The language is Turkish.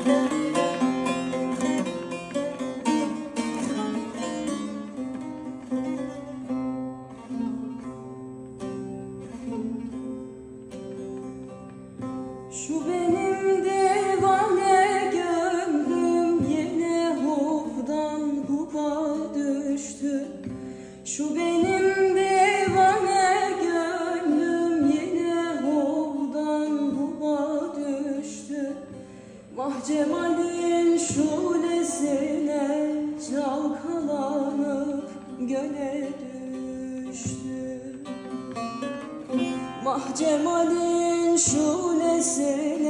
Şu benim devane gönlüm yine hopdan kuba düştü. Şu benim Vah Cemal'in şulesine çalkalanıp göle düştü Vah Cemal'in şulesine